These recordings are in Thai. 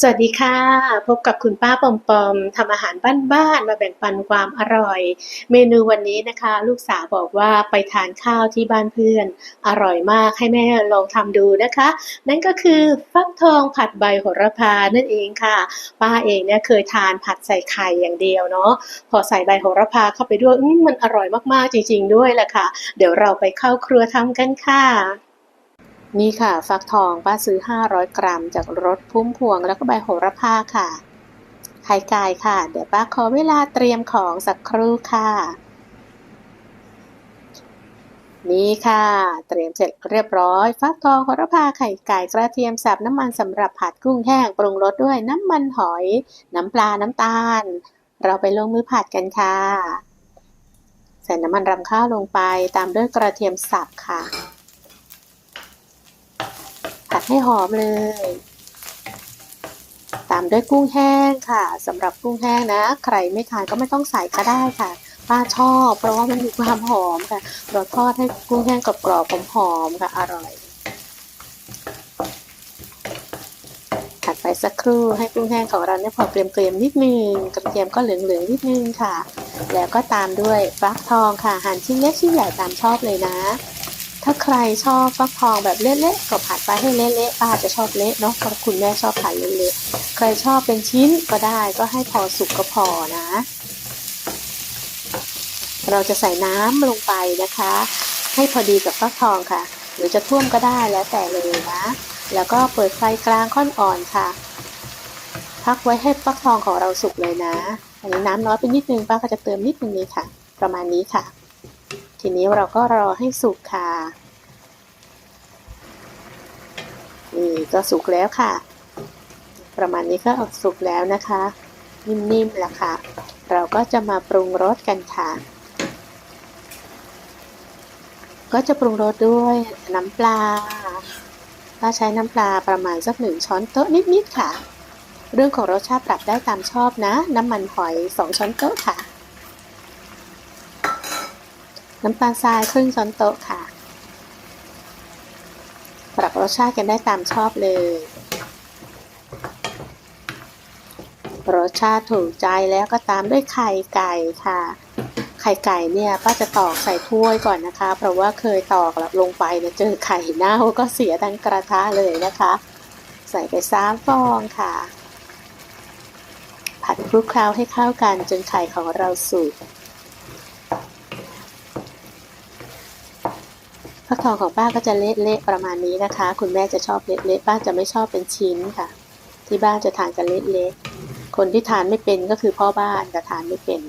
สวัสดีค่ะ พบกับคุณป้าปอมปอมทำอาหารบ้านๆมาแบ่งปันความอร่อย เมนูวันนี้นะคะ ลูกสาวบอกว่าไปทานข้าวที่บ้านเพื่อน อร่อยมากให้แม่ลองทำดูนะคะ นั่นก็คือฟักทองผัดใบโหระพานั่นเองค่ะ ป้าเองเนี่ยเคยทานผัดใส่ไข่อย่างเดียวเนาะพอใส่ใบโหระพาเข้าไปด้วยอื้อมันอร่อยมากๆจริง ๆ ด้วยแหละค่ะ เดี๋ยวเราไปเข้าครัวทำกันค่ะ นี่ค่ะ ฟักทองป้าซื้อ 500 กรัม จากรถพุ่มพวงแล้วก็ใบโหระพาค่ะ ไข่ไก่ค่ะ เดี๋ยวป้าขอเวลาเตรียมของสักครู่ค่ะ นี่ค่ะ เตรียมเสร็จเรียบร้อย ฟักทองโหระพาไข่ไก่กระเทียมสับน้ำมันสำหรับผัดกุ้งแห้งปรุงรสด้วยน้ำมันหอย น้ำปลาน้ำตาล เราไปลงมือผัดกันค่ะ ใส่น้ำมันรำข้าวลงไปตามด้วยกระเทียมสับค่ะ ให้หอมเลย ตามด้วยกุ้งแห้งค่ะสำหรับกุ้งแห้งนะ ใครไม่ทานก็ไม่ต้องใส่ก็ได้ค่ะป้าชอบ เพราะว่ามันมีความหอมค่ะ เราทอดให้กุ้งแห้งกรอบๆหอมๆค่ะ อร่อยผัดไปสักครู่ให้กุ้งแห้งของเราเนี่ยพอเกรียมๆนิดนึงกระเทียมก็เหลืองๆนิดนึงค่ะ แล้วก็ตามด้วยฟักทองค่ะหั่นชิ้นเล็กชิ้นใหญ่ตามชอบเลยนะ ถ้าใครชอบฟักทองแบบเละๆก็ผัดไปให้เละๆป้าจะชอบเละเนาะเพราะคุณแม่ชอบผัดเละๆใครชอบเป็นชิ้นก็ได้ก็ให้พอสุกก็พอนะ เราจะใส่น้ำลงไปนะคะ ให้พอดีกับฟักทองค่ะ หรือจะท่วมก็ได้แล้วแต่เลยนะ แล้วก็เปิดไฟกลางค่อนอ่อนค่ะ พักไว้ให้ฟักทองของเราสุกเลยนะ อันนี้น้ำน้อยไปนิดนึงป้าก็จะเติมนิดนึงนี้ค่ะ ประมาณนี้ค่ะ ทีนี้เราก็รอให้สุกค่ะ นี่ก็สุกแล้วค่ะ ประมาณนี้ก็ออกสุกแล้วนะคะ นิ่มๆแล้วค่ะ เราก็จะมาปรุงรสกันค่ะ ก็จะปรุงรสด้วยน้ำปลาถ้าใช้น้ำปลาประมาณสักหนึ่งช้อนโต๊ะนิดๆค่ะ เรื่องของรสชาติปรับได้ตามชอบนะ น้ำมันหอยสองช้อนโต๊ะค่ะ น้ำตาลทรายครึ่งช้อนโต๊ะค่ะ ปรับรสชาติกันได้ตามชอบเลย รสชาติถูกใจแล้วก็ตามด้วยไข่ไก่ค่ะ ไข่ไก่เนี่ยป้าจะตอกใส่ถ้วยก่อนนะคะ เพราะว่าเคยตอกแล้วลงไปเนี่ยเจอไข่เน่าก็เสียทั้งกระทะเลยนะคะ ใส่ไปสามฟองค่ะ ผัดคลุกเคล้าให้เข้ากันจนไข่ของเราสุก ฟักทองของป้าก็จะเละๆประมาณนี้นะคะ คุณแม่จะชอบเละๆป้าจะไม่ชอบเป็นชิ้นค่ะ ที่บ้านจะทานกันเละๆคนที่ทานไม่เป็นก็คือพ่อบ้านจะทานไม่เป็น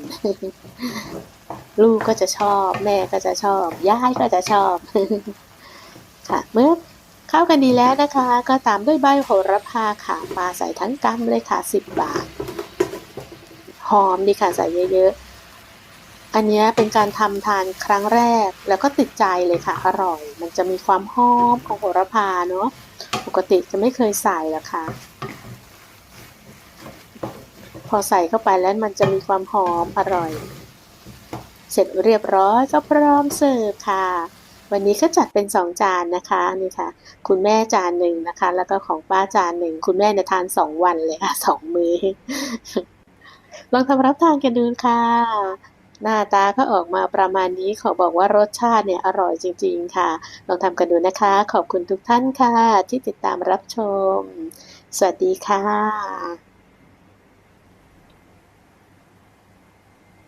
ลูกก็จะชอบ แม่ก็จะชอบย่ายก็จะชอบ ค่ะ เมื่อเข้ากันดีแล้วนะคะ ก็ตามด้วยใบโหระพาค่ะปลาใส่ทั้งกำเลยค่ะสิบบาทหอมดีค่ะใส่เยอะๆ อันนี้เป็นการทำทานครั้งแรกแล้วก็ติดใจเลยค่ะ อร่อย มันจะมีความหอมของโหระพาเนาะปกติจะไม่เคยใส่หรอกค่ะ พอใส่เข้าไปแล้วมันจะมีความหอมอร่อย เสร็จเรียบร้อยก็พร้อมเสิร์ฟค่ะ วันนี้ก็จัดเป็นสองจานนะคะนี่ค่ะ คุณแม่จานหนึ่งนะคะ แล้วก็ของป้าจานหนึ่งคุณแม่เนี่ยทานสองวันเลยค่ะสองมือลองทำรับทานกันดูค่ะ หน้าตาก็ออกมาประมาณนี้ขอบอกว่ารสชาติเนี่ยอร่อยจริง ๆ ค่ะ ลองทำกันดูนะคะ ขอบคุณทุกท่านค่ะ ที่ติดตามรับชม สวัสดีค่ะ